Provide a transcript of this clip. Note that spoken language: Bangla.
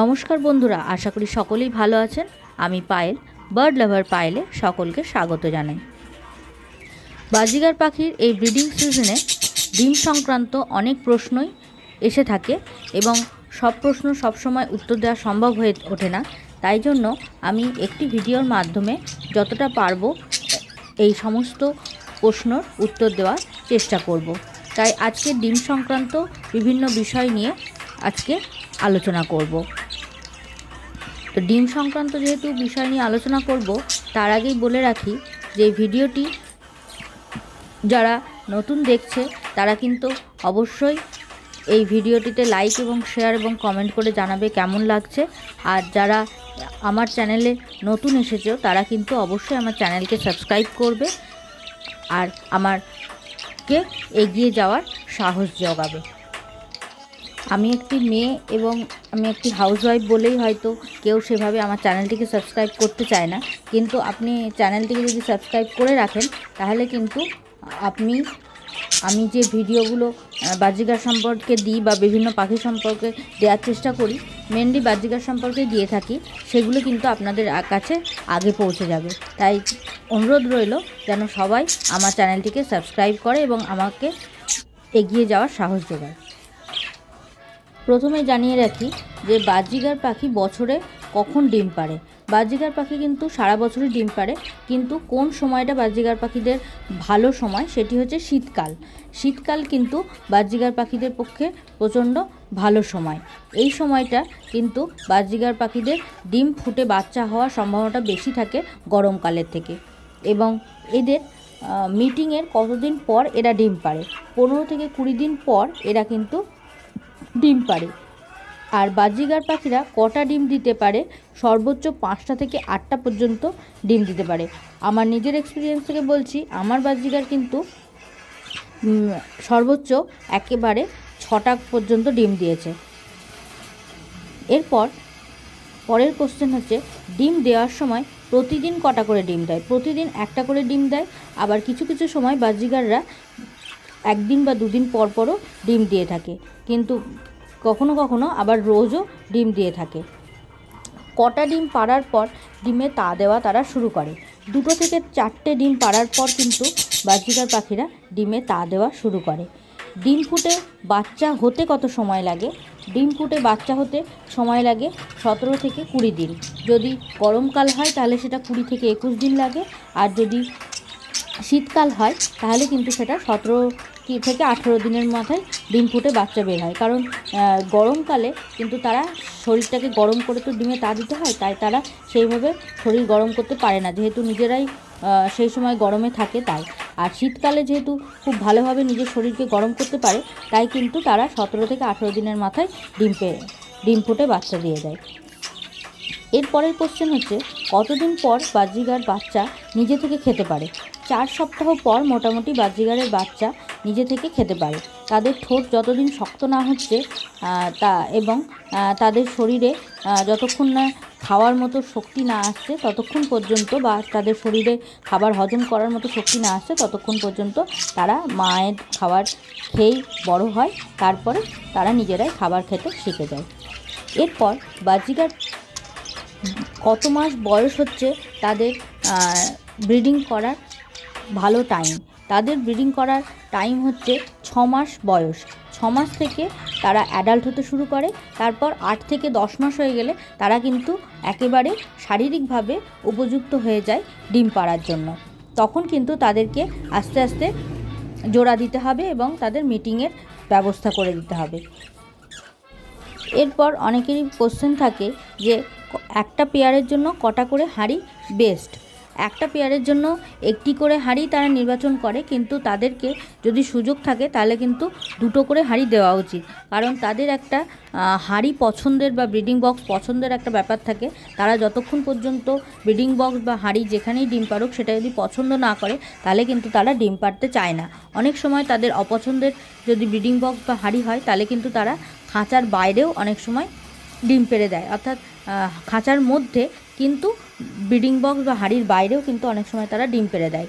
নমস্কার বন্ধুরা, আশা করি সকলেই ভালো আছেন। আমি পায়েল, বার্ড লাভার পায়েলে সকলকে স্বাগত জানাই। বাজিগার পাখির এই ব্রিডিং সিজনে ডিম সংক্রান্ত অনেক প্রশ্নই এসে থাকে এবং সব প্রশ্ন সবসময় উত্তর দেওয়া সম্ভব হয়ে ওঠে না। তাই জন্য আমি একটি ভিডিওর মাধ্যমে যতটা পারব এই সমস্ত প্রশ্নর উত্তর দেওয়ার চেষ্টা করব। তাই আজকে ডিম সংক্রান্ত বিভিন্ন বিষয় নিয়ে আজকে আলোচনা করব। তো ডিম সংক্রান্ত যেহেতু বিষয় নিয়ে আলোচনা করব, তার আগেই বলে রাখি যে ভিডিওটি যারা নতুন দেখছে, তারা কিন্তু অবশ্যই এই ভিডিওটিতে লাইক এবং শেয়ার এবং কমেন্ট করে জানাবে কেমন লাগছে। আর যারা আমার চ্যানেলে নতুন এসেছ, তারা কিন্তু অবশ্যই আমার চ্যানেলকে সাবস্ক্রাইব করবে আর আমারকে এগিয়ে যাওয়ার সাহস জোগাবে। আমি একটি মেয়ে এবং আমি একটি হাউসওয়াইফ বলেই হয়তো কেউ সেভাবে আমার চ্যানেলটিকে সাবস্ক্রাইব করতে চায় না। কিন্তু আপনি চ্যানেলটিকে যদি সাবস্ক্রাইব করে রাখেন তাহলে কিন্তু আপনি আমি যে ভিডিওগুলো আহ, বাজিগার সম্পর্কে দিই বা বিভিন্ন পাখি সম্পর্কে দেওয়ার চেষ্টা করি মেনলি বাজিগার সম্পর্কে দিয়ে থাকি সেগুলো কিন্তু আপনাদের কাছে আগে পৌঁছে যাবে। তাই অনুরোধ রইল যেন সবাই আমার চ্যানেলটিকে সাবস্ক্রাইব করে এবং আমাকে এগিয়ে যাওয়ার সাহস যোগায়। প্রথমে জানিয়ে রাখি যে বাজিগার পাখি বছরে কখন ডিম পাড়ে। বাজিগার পাখি কিন্তু সারা বছরই ডিম পাড়ে, কিন্তু কোন সময়টা বাজিগার পাখিদের ভালো সময় সেটি হচ্ছে শীতকাল। শীতকাল কিন্তু বাজিগার পাখিদের পক্ষে প্রচণ্ড ভালো সময়। এই সময়টা কিন্তু বাজিগার পাখিদের ডিম ফুটে বাচ্চা হওয়ার সম্ভাবনাটা বেশি থাকে গরমকালের থেকে। এবং এদের মিটিংয়ের কতদিন পর এরা ডিম পাড়ে? পনেরো থেকে কুড়ি দিন পর এরা কিন্তু ডিম পাড়ে। আর বাজিগার পাখিরা কটা ডিম দিতে পারে, সর্বোচ্চ পাঁচটা থেকে আটটা পর্যন্ত ডিম দিতে পারে। আমার নিজের এক্সপিরিয়েন্স থেকে বলছি, আমার বাজিগার কিন্তু সর্বোচ্চ একেবারে ছটা পর্যন্ত ডিম দিয়েছে। এরপর, পরের কোশ্চেন হচ্ছে, ডিম দেওয়ার সময় প্রতিদিন কটা করে ডিম দেয়? প্রতিদিন একটা করে ডিম দেয়, আবার কিছু কিছু সময় বাজিগাররা একদিন বা দুদিন পর পরও ডিম দিয়ে থাকে। কিন্তু কখনো কখনো আবার রোজও ডিম দিয়ে থাকে। কটা ডিম পাড়ার পর ডিমে তা দেওয়া তারা শুরু করে। দুটো থেকে চারটে ডিম পাড়ার পর কিন্তু বাজিকার পাখিরা ডিমে তা দেওয়া শুরু করে। ডিম ফুটে বাচ্চা হতে কত সময় লাগে? ডিম ফুটে বাচ্চা হতে সময় লাগে সতেরো থেকে কুড়ি দিন। যদি গরমকাল হয় তাহলে সেটা কুড়ি থেকে একুশ দিন লাগে। আর যদি শীতকাল হয় তাহলে কিন্তু সেটা সতেরো কি থেকে আঠেরো দিনের মাথায় ডিম ফুটে বাচ্চা বের হয়। কারণ গরমকালে কিন্তু তারা শরীরটাকে গরম করে তো ডিমে তা দিতে হয়, তাই তারা সেইভাবে শরীর গরম করতে পারে না। যেহেতু নিজেরাই সেই সময় গরমে থাকে তাই। আর শীতকালে যেহেতু খুব ভালোভাবে নিজের শরীরকে গরম করতে পারে, তাই কিন্তু তারা সতেরো থেকে আঠেরো দিনের মাথায় ডিম পেয়ে, ডিম ফুটে বাচ্চা দিয়ে দেয়। এর পরের কোশ্চেন হচ্ছে, কতদিন পর বাজিগার বাচ্চা নিজে থেকে খেতে পারে? চার সপ্তাহ পর মোটামুটি বাজিগারের বাচ্চা নিজে থেকে খেতে পারে। তাদের ঠোঁট যতদিন শক্ত না হচ্ছে তা এবং তাদের শরীরে যতক্ষণ না খাওয়ার মতো শক্তি না আসছে, ততক্ষণ পর্যন্ত বা তাদের শরীরে খাবার হজম করার মতো শক্তি না আসছে, ততক্ষণ পর্যন্ত তারা মায়ের খাবার খেয়েই বড় হয়। তারপরে তারা নিজেরাই খাবার খেতে শিখে যায়। এরপর বাজিগার কত মাস বয়স হচ্ছে তাদের ব্রিডিং করার ভালো টাইম। তাদের ব্রিডিং করার টাইম হচ্ছে ছ মাস বয়স। ছ মাস থেকে তারা অ্যাডাল্ট হতে শুরু করে, তারপর আট থেকে দশ মাস হয়ে গেলে তারা কিন্তু একেবারে শারীরিকভাবে উপযুক্ত হয়ে যায় ডিম পাড়ার জন্য। তখন কিন্তু তাদেরকে আস্তে আস্তে জোড়া দিতে হবে এবং তাদের মিটিংয়ের ব্যবস্থা করে দিতে হবে। এরপর অনেকেরই কোশ্চেন থাকে যে একটা পেয়ারের জন্য কটা করে হাঁড়ি বেস্ট একটা পেয়ারের জন্য একটি করে হাঁড়ি তারা নির্বাচন করে, কিন্তু তাদেরকে যদি সুযোগ থাকে তাহলে কিন্তু দুটো করে হাঁড়ি দেওয়া উচিত। কারণ তাদের একটা হাঁড়ি পছন্দের বা ব্রিডিং বক্স পছন্দের একটা ব্যাপার থাকে। তারা যতক্ষণ পর্যন্ত ব্রিডিং বক্স বা হাঁড়ি যেখানেই ডিম পারুক সেটা যদি পছন্দ না করে, তাহলে কিন্তু তারা ডিম পারতে চায় না। অনেক সময় তাদের অপছন্দের যদি ব্রিডিং বক্স বা হাঁড়ি হয়, তাহলে কিন্তু তারা খাঁচার বাইরেও অনেক সময় ডিম পেড়ে দেয়। অর্থাৎ খাঁচার মধ্যে কিন্তু ব্রিডিং বক্স বা হাড়ির বাইরেও কিন্তু অনেক সময় তারা ডিম পেড়ে দেয়।